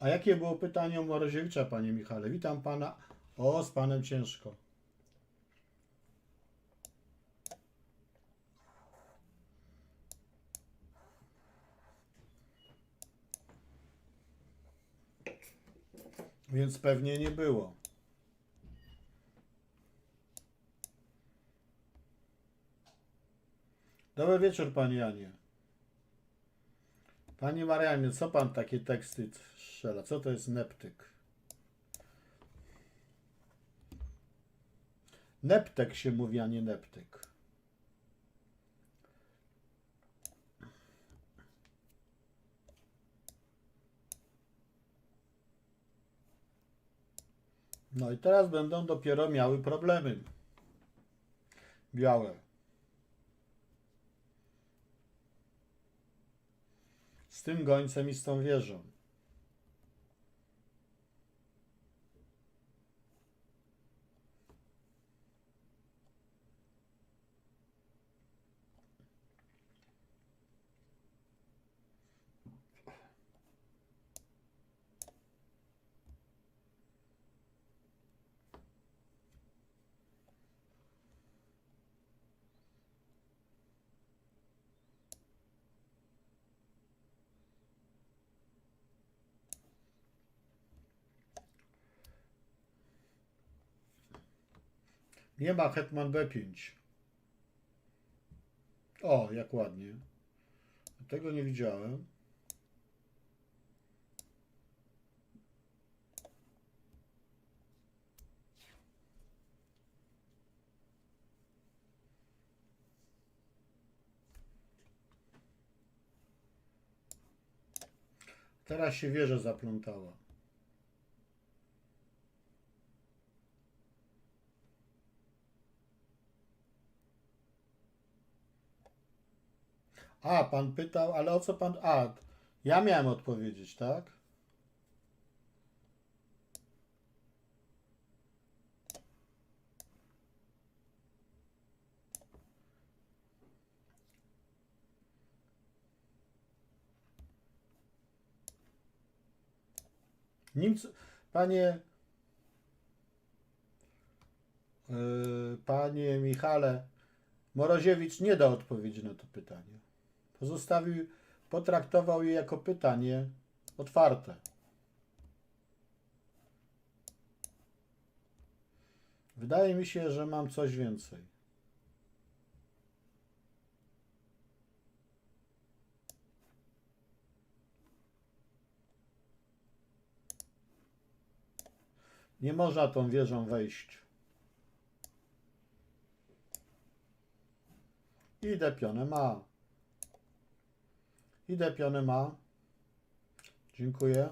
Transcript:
A jakie było pytanie o Moroziewicza, panie Michale? Witam pana. O, z panem ciężko. Więc pewnie nie było. Dobry wieczór, panie Janie. Panie Marianie, co pan takie teksty strzela? Co to jest neptyk? Neptek się mówi, a nie neptyk. No i teraz będą dopiero miały problemy. Białe. Z tym gońcem i z tą wieżą. Nie ma Hetman B5. O, jak ładnie. Tego nie widziałem. Teraz się wieża zaplątała. A, pan pytał, ale o co pan. A, ja miałem odpowiedzieć, tak? Nic, panie. Yy, panie Michale, Moroziewicz nie da odpowiedzi na to pytanie. Pozostawił, potraktował je jako pytanie otwarte. Wydaje mi się, że mam coś więcej. Nie można tą wieżą wejść. Idę pionę ma. Idę pionę ma. Dziękuję.